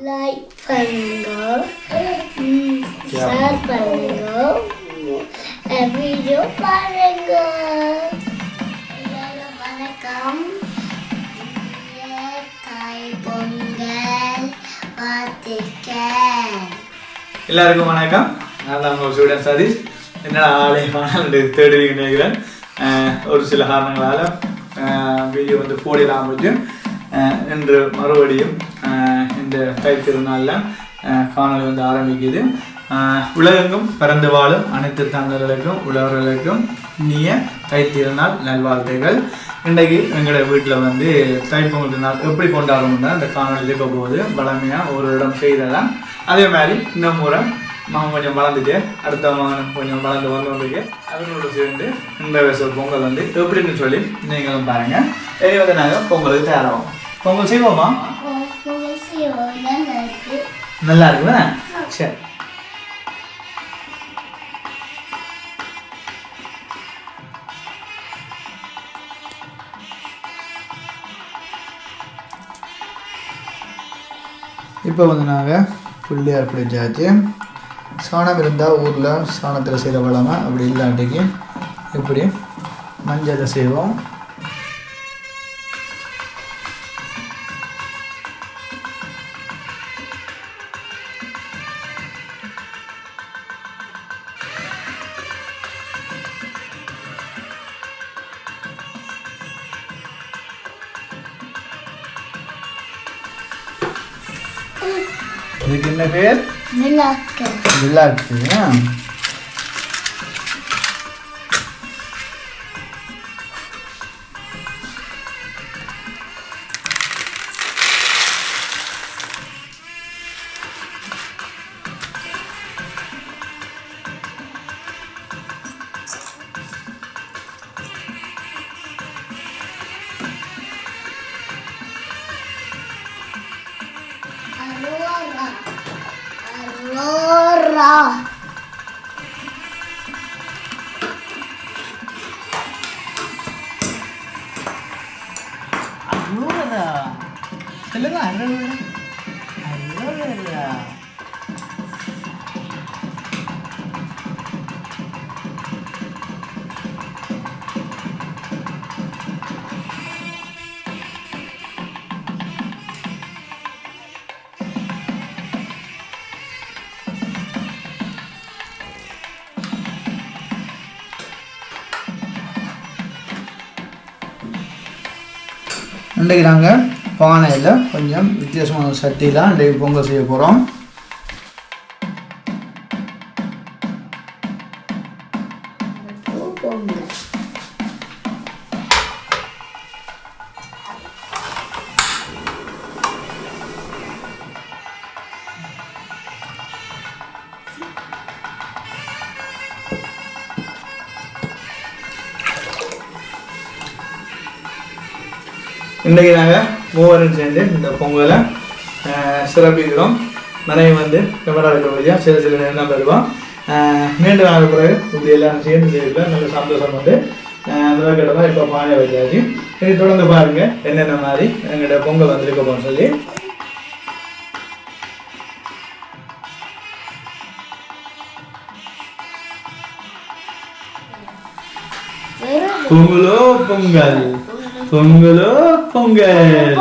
Like பண்ணுங்க share பண்ணுங்க video பாருங்க எல்லாரும் வணக்கம் தாய் பொங்கல் பார்த்துக்கேன் எல்லாருக்கும் வணக்கம். நான் தான் உங்கள் ஸ்டூடெண்ட் சதீஷ். என்னடா ஆளே காணல் தேடி நினைக்கிறேன். அஹ் ஒரு சில காரணங்களால் வீடியோ வந்து போடலாம் முடியும் இன்று மறுபடியும் இந்த தை திருநாளில் காணொலி வந்து ஆரம்பிக்குது. உலகெங்கும் பிறந்து வாழும் அனைத்து தமிழர்களுக்கும் உழவர்களுக்கும் இனிய தை திருநாள் நல்வாழ்த்துகள். இன்றைக்கு எங்களோட வீட்டில் வந்து தைப்பொங்கல் திருநாள் எப்படி கொண்டாடணும்னா இந்த காணொலி இருக்க போகுது வளமையாக ஒரு இடம் செய்ததான். அதே மாதிரி இந்த முறை மகன் கொஞ்சம் வளர்ந்துட்டு அடுத்த மகன் கொஞ்சம் வளர்ந்து வந்தவங்களுக்கு வந்திருக்கு அவங்களோட சேர்ந்து இந்த வயசு பொங்கல் வந்து எப்படின்னு சொல்லி நீங்களும் பாருங்கள் இனி வந்து நாங்கள் பொங்கலுக்கு தயாராகும் பொங்கல் செய்வோமா? நல்லா இருக்குண்ணா சரி. இப்போ வந்து நாங்கள் பிள்ளையார் பிடிச்சாச்சு சாணம் இருந்தால் ஊரில் சாணத்தில் செய்கிற வளமை அப்படி இல்லாட்டிக்கு இப்படி மஞ்சளை செய்வோம். लेकिन मैं फिर मिला के। मिला के ना Жора. இன்றைக்கு நாங்கள் பானையில் கொஞ்சம் வித்தியாசமான சட்டியில் இன்றைக்கு பொங்கல் செய்ய போகிறோம் இன்றைக்கி நாங்கள் மூவரும் சேர்ந்து இந்த பொங்கலை சிறப்பிக்கிறோம். மனைவி வந்து கேமரா இருக்க வழியாக சில சில நேரம் வருவோம் மீண்டும் நாள் பிறகு இப்படி எல்லாரும் சேர்ந்து செய்யல நல்ல சந்தோஷம் வந்து நல்லா முதற்கட்டமாக இப்போ பானை வச்சாச்சு இது தொடர்ந்து பாருங்கள் என்னென்ன மாதிரி எங்கள்கிட்ட பொங்கல் வந்திருக்க போகணும்னு சொல்லி. பொங்கலோ பொங்கல்? பொங்கலோ பொங்கல்.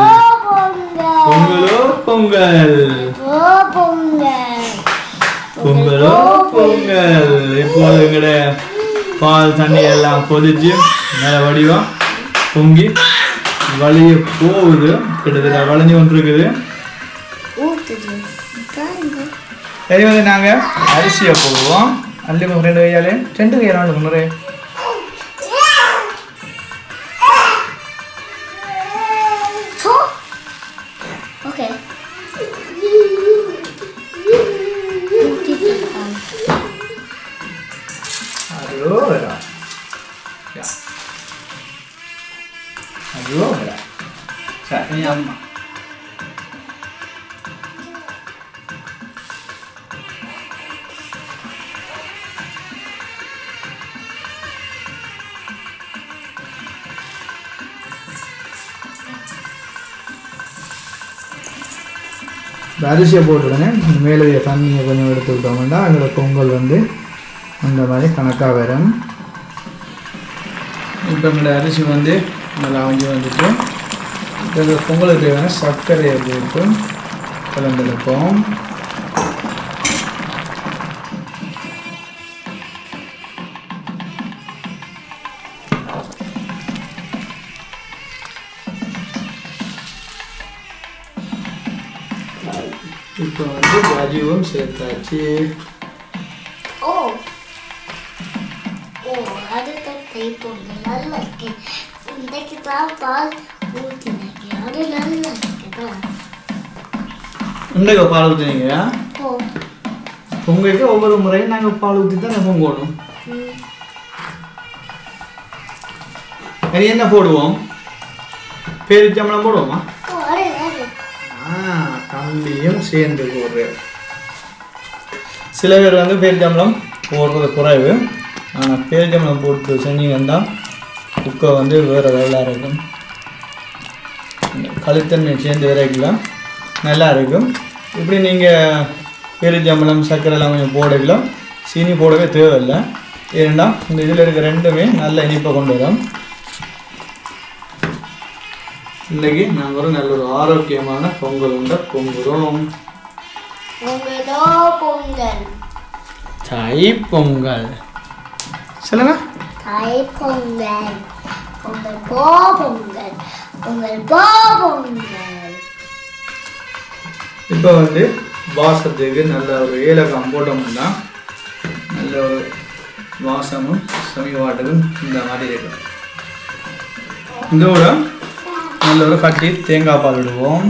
பொங்கல். பொங்கலோ பொங்கல். பொங்கல். இப்போது எங்கட பால் தண்ணி எல்லாம் கொதிச்சு மேல வடிவம் பொங்கி வழிய போகுது. கிட்டத்தட்ட வளைஞ்சு கொண்டிருக்குது. சரி வந்து நாங்கள் அரிசியை போடுவோம். அள்ளி ரெண்டு கையாலே ரெண்டு கையாலும் முன்னரே ஐயோ சரி அம்மா இந்த அரிசியை போட்டுடுங்க மேலே தண்ணியை கொஞ்சம் எடுத்து விட்டோம்னா அதில் பொங்கல் வந்து அந்த மாதிரி கணக்காக வரும். இப்போ இந்த அரிசி வந்து நல்லா அவிஞ்சு வந்துட்டு இப்போ இந்த பொங்கலுக்கு தேவையான சர்க்கரையை போட்டு கலந்தெடுப்போம் இப்போ வந்து ராஜீவும் சேர்த்தாச்சு. ஓ ஓ அது அதுதான் தைப்பொங்க நல்லா இருக்கு. இன்றைக்கு தான் பால் ஊற்றினேன் அது நல்லா இன்றைக்கு பால் ஊற்றுனீங்க பொங்கலுக்கு ஒவ்வொரு முறையும் நாங்கள் பால் ஊற்றி தான் பொங்கணும் ம். அது என்ன போடுவோம் பேரிச்சம்பளம் போடுவோமா தம்பியும் சேர்ந்து போடுறேன் சில பேர் வந்து பேரிச்சம்பளம் போடுறது குறைவு ஆனால் பேரிச்சம்பளம் போட்டு செஞ்சீங்கன்னா குக்கை வந்து வேறு நல்லா இருக்கும். கழுத்தன்மை சேர்ந்து வரைக்கலாம் நல்லா இருக்கும். இப்படி நீங்கள் பேரிச்சம்பளம் சர்க்கரை எல்லாம் கொஞ்சம் போடலாம். சீனி போடவே தேவையில்லை. ஏன்னா இந்த இதில் இருக்க ரெண்டுமே நல்ல இனிப்பை கொண்டு வரும். இன்னைக்கு நாங்கள் ஒரு நல்ல ஒரு ஆரோக்கியமான பொங்கல் உண்ட பொங்குறோம். பொங்கலோ. தை பொங்கல். சொல்லுங்க. தை பொங்கல். பொங்கல் போ பொங்கல். பொங்கல் போ பொங்கல். இப்போ வந்து வாசத்துக்கு நல்ல ஒரு ஏலகம் போட்டோம்னா நல்ல ஒரு வாசமும் சமீபாட்டுக்கும் இந்த மாதிரி இருக்கும். இதோட நல்ல ஒரு கட்டி தேங்காய் பால் விடுவோம்.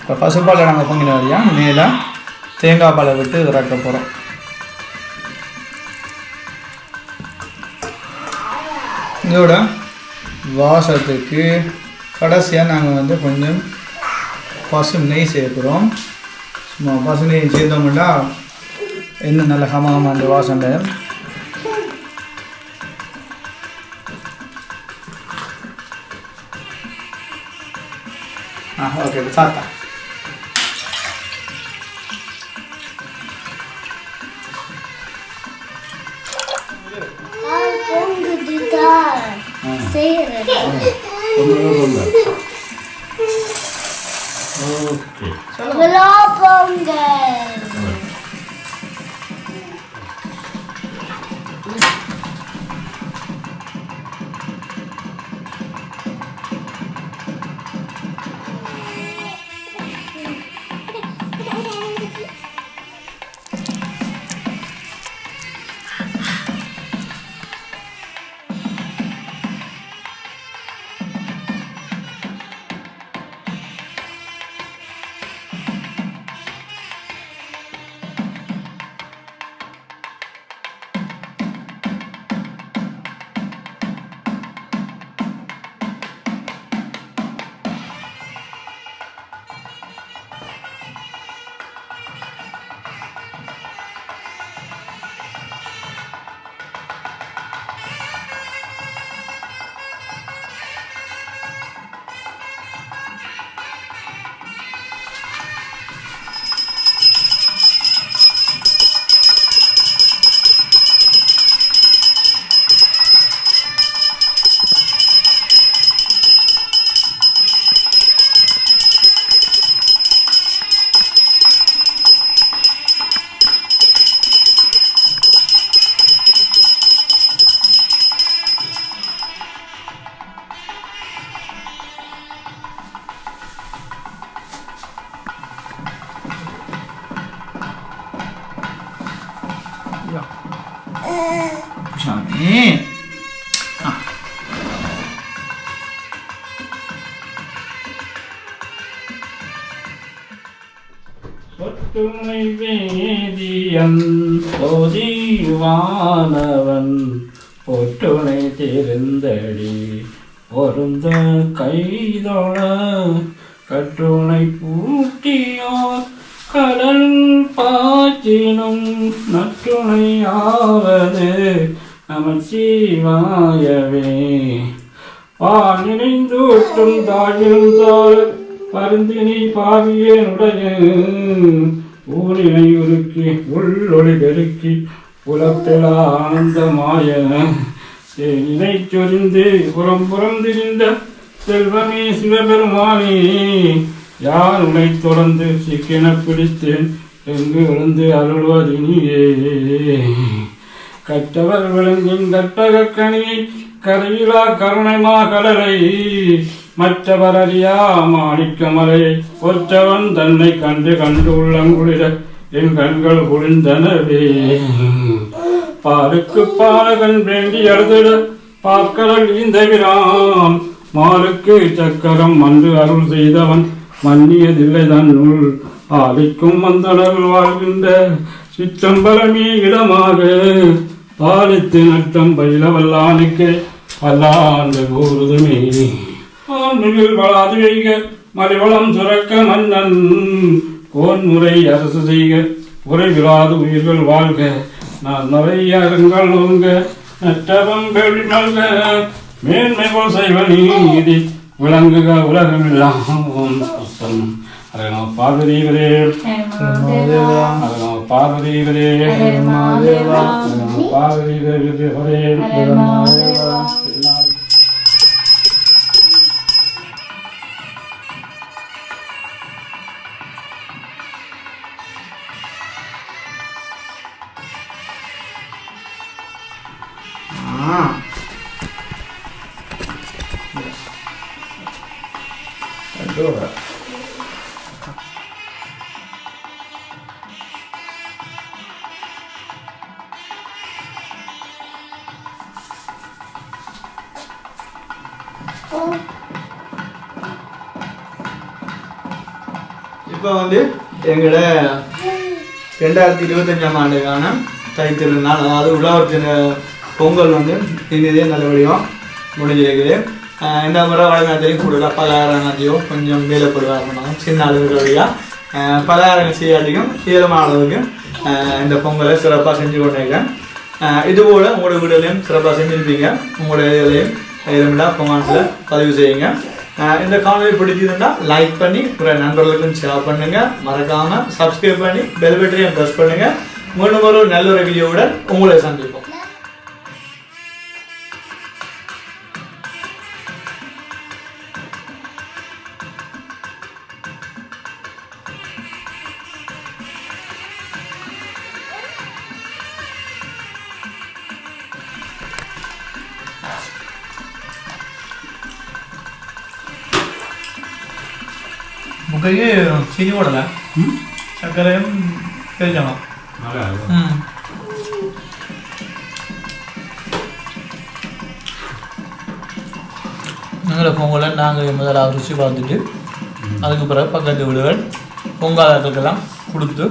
இப்போ பசுப்பாலை நாங்கள் பொங்கின வழியாக மேலே தேங்காய் பாலை விட்டு விரட்ட போகிறோம் இதோட வாசத்துக்கு கடைசியாக நாங்கள் வந்து கொஞ்சம் பசு நெய் சேர்க்குறோம். சும்மா பசு நெய் சேர்த்தோம்னா இன்னும் நல்ல ஹமாமா அந்த வாசம் ஆ ஓகே சாத்தா செய்யறது பொங்கலோ சாமி ஆ. ஒற்றுமை வேதியன் பொதிவானவன் ஒற்றுணை திருந்தடி பொருந்த கைதொழ கட்டுணை பூட்டியோர் கடல் பாய்ச்சினும் நற்றுணையாவது நமச்சிவாயவே. வானினைந்தூட்டும் தாயில் பருந்தினி பாவியனுடைய ஊரினை உருக்கி உள்ளொளி பெருக்கி புலப்பில் ஆனந்தமாய. தேனினை சொரிந்து புறம் புறம் திரிந்த செல்வமே சிவபெருமானே. யார் உனை தொடர்ந்து சிக்கென பிடித்தேன்? எங்கு விழுந்து அருள்வதினியே? கற்றவர் விளங்கின் கற்பக கனியை கரையிலா கருணைமா கடலை மற்றவர் அறியா மாணிக்கமலை ஒற்றவன் தன்னை கண்டு கண்டு உள்ளங்குளிர என் கண்கள் குளிர்ந்தனவே. பாருக்கு பாலகன் வேண்டி அழுதிட பார்க்கடல் இந்தவிரான் மாலுக்கு சக்கரம் வந்து அருள் செய்தவன் மன்னியதில்லை தன்னுள். ஆலிக்கும் மந்தனர் வாழ்கின்ற சிற்றம்பலமே இடமாக பாலித்து நட்டம் பயில வல்லானுக்கு வல்லாண்டு கூறுதுமே ஆண்டுகள் வளாது வைக மலிவளம் சுரக்க மன்னன். கோன்முறை அரசு செய்க உரைவிலாது உயிர்கள் வாழ்க. நான் நிறைய அருங்கள் ஓங்க நட்டவம் கேள்வி நல்க. மேன்மை போல் செய்வ நீதி விளங்குக உலகமெல்லாம். சுத்தம் அதை நம்ம பார்வதிகளே. அதை நம்ம பார்வதிகளே. அதை நம்ம பார்வதிகளே இப்போ வந்து எங்களோட ரெண்டாயிரத்தி இருபத்தஞ்சாம் ஆண்டுக்கான தை திருநாள் அதாவது உழவர் தின பொங்கல் வந்து இனிதே நல்லபடியாக முடிஞ்சிருக்குது. இந்த முறை வடநாட்டிலையும் கூடுதலாக அதிகம் கொஞ்சம் மேலே போடுவாங்க சின்ன வழியாக பலகாரங்கள் செய்யாட்டிக்கும் ஈரமான அளவுக்கு இந்த பொங்கலை சிறப்பாக செஞ்சு கொண்டிருக்கேன். இதுபோல் இது உங்களோட வீடுகளையும் சிறப்பாக செஞ்சுருப்பீங்க உங்களோட இதுலையும் இதமில்லா கொமெண்ட்ஸில் பதிவு செய்யுங்க. இந்த காணொலி பிடிச்சிருந்தா லைக் பண்ணி உங்களோட நண்பர்களுக்கும் ஷேர் பண்ணுங்கள் மறக்காமல் சப்ஸ்கிரைப் பண்ணி பெல் பட்டனையும் ப்ரெஸ் பண்ணுங்கள் மீண்டும் ஒரு நல்ல ஒரு வீடியோவுடன் உங்களை சந்திப்போம். சீனி போடல சர்க்கரையும் தெரிஞ்சணும் ம் எங்களை பொங்கலை நாங்கள் முதலாவது ருசி பார்த்துட்டு அதுக்கு பிறகு பக்கத்து வீடுகள் பொங்காளர்களுக்கெல்லாம் கொடுத்து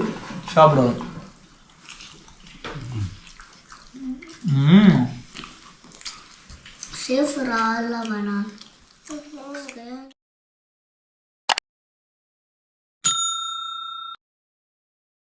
சாப்பிடுவோம் ம் சேஃப்